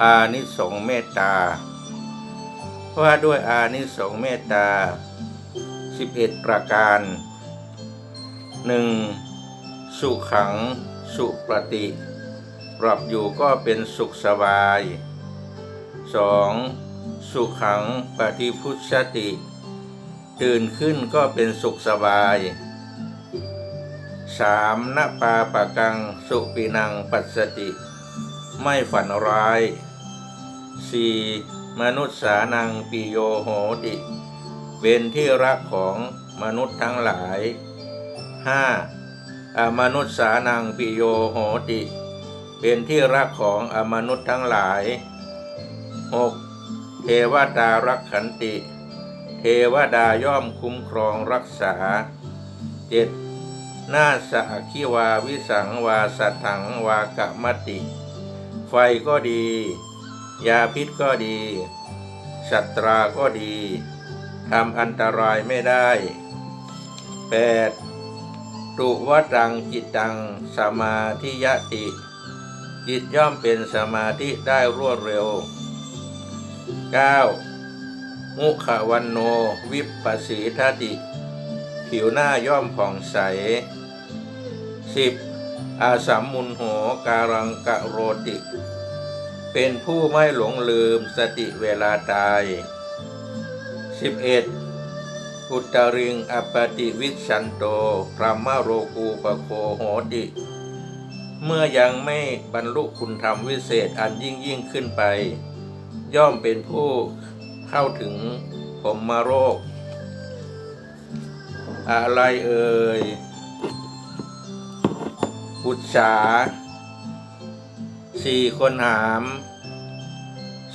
อานิสงส์เมตตา ว่าด้วยอานิสงส์เมตตา 11 ประการ 1. สุขัง สุปฏิปรับอยู่ก็เป็นสุขสบาย 2. สุขังปฏิพุชติ ตื่นขึ้นก็เป็นสุขสบาย 3. นปาปะกัง สุปินังปัสสติ ไม่ฝันร้าย 4. มนุษย์สานังปิโยโหติ เป็นที่รักของมนุษย์ทั้งหลาย 5. อมนุษย์สานังปิโยโหติ เป็นที่รักของอมนุษย์ทั้งหลาย 6. เทวดารักขันติ เทวดาย่อมคุ้มครองรักษา 7. นาสะคิวาวิสังวาสัตถังวากะมติ ไฟก็ดี ยาพิษก็ดีสัตราก็ดีทำอันตรายไม่ได้ 8. ตุวตังจิตตังสมาธิยติ จิตย่อมเป็นสมาธิได้รวดเร็ว 9. มุขวันโนวิปปสีทติ ผิวหน้าย่อมผ่องใส 10. อาสัมมุนโหการังกะโรติ เป็นผู้ไม่หลงลืมสติเวลาตาย 11. อุตริงอปติวิชันโตพรหมโรกูปโคโหติ เมื่อยังไม่บรรลุคุณธรรมวิเศษอันยิ่งยิ่งขึ้นไป ย่อมเป็นผู้เข้าถึงพรหมโรค อะไรเอ่ย อุจฉาสี่คนหาม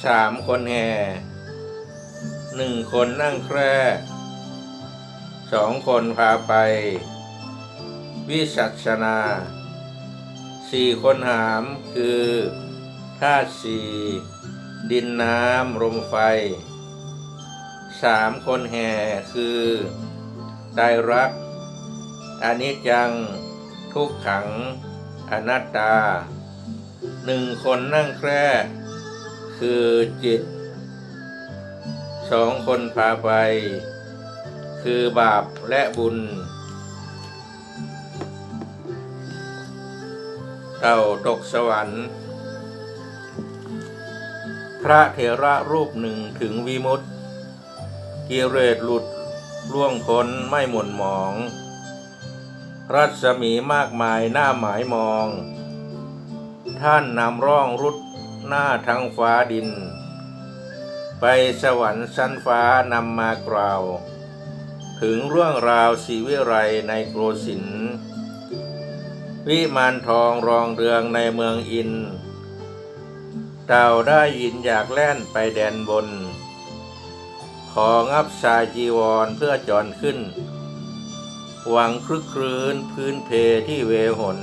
สามคนแห่หนึ่งคนนั่งแคร่สองคนพาไป วิสัชนาสี่คนหามคือธาตุสี่ดินน้ำลมไฟสามคนแห่คือไตรรักษ์อนิจจัง ทุกขัง อนัตตา หนึ่งคนนั่งแคร่คือจิต สองคนพาไป คือบาปและบุญ เต่าตกสวรรค์ พระเถระรูปหนึ่งถึงวิมุตติกิเลสหลุดล่วงพ้นไม่หม่นหมอง รัศมีมากมายหน้าหมายมอง ท่านนำร่องรุดหน้าทั้งฟ้าดิน ไปสวรรค์ชั้นฟ้านำมากล่าว ถึงเรื่องราวสีวิไรในโกรสินวิมานทองรองเรืองในเมืองอินเต่าได้ยินอยากแล่นไปแดนบน ของับสายจีวรเพื่อจอนขึ้น หวังคลึกครื้นพื้นเพที่เวหน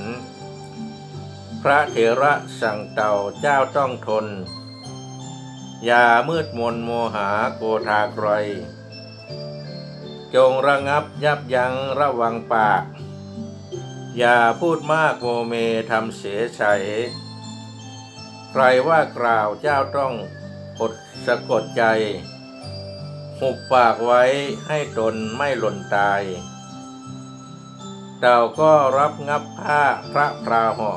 พระเถระสั่งเต่าเจ้าต้องทนอย่ามืดมนโมหาโกธาใครจงระงับยับยั้งระวังปาก อย่าพูดมากโมเมทำเสียใจใครว่ากล่าวเจ้าต้องอดสะกดใจ หุบปากไว้ให้ตนไม่หล่นตาย เต่าก็รับงับผ้าพระพราหอ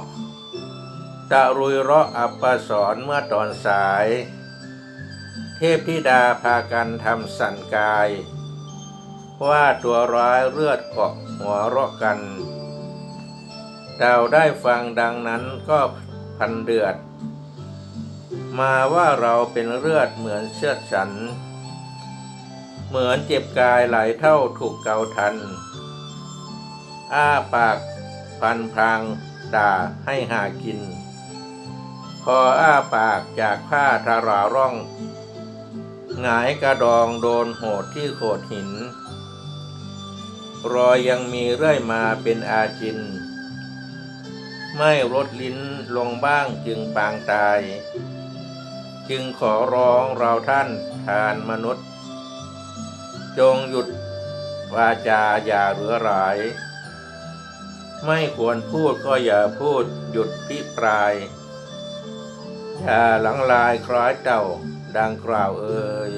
ตะรุยเราะอัปปสรเมื่อตอนสาย เทพธิดาพากันทำสันกาย ว่าตัวร้ายเลือดเกาะหัวเราะกันเต่าได้ฟังดังนั้นก็พันเดือด มาว่าเราเป็นเลือดเหมือนเชือดฉัน เหมือนเจ็บกายหลายเท่าถูกเกาทัน อ้าปากพันพรางด่าให้หากิน พออ้าปากจากผ้าทาราร่อง หงายกระดองโดนโหดที่โขดหิน รอยยังมีเรื่อยมาเป็นอาจิน ไม่ลดลิ้นลงบ้างจึงปางตาย จึงขอร้องเราท่านทานมนุษย์ จงหยุดวาจาอย่าเหลือหลาย ไม่ควรพูดก็อย่าพูดหยุดพิปราย อย่าหลังลายคล้ายเต่าดังกล่าวเอ่ย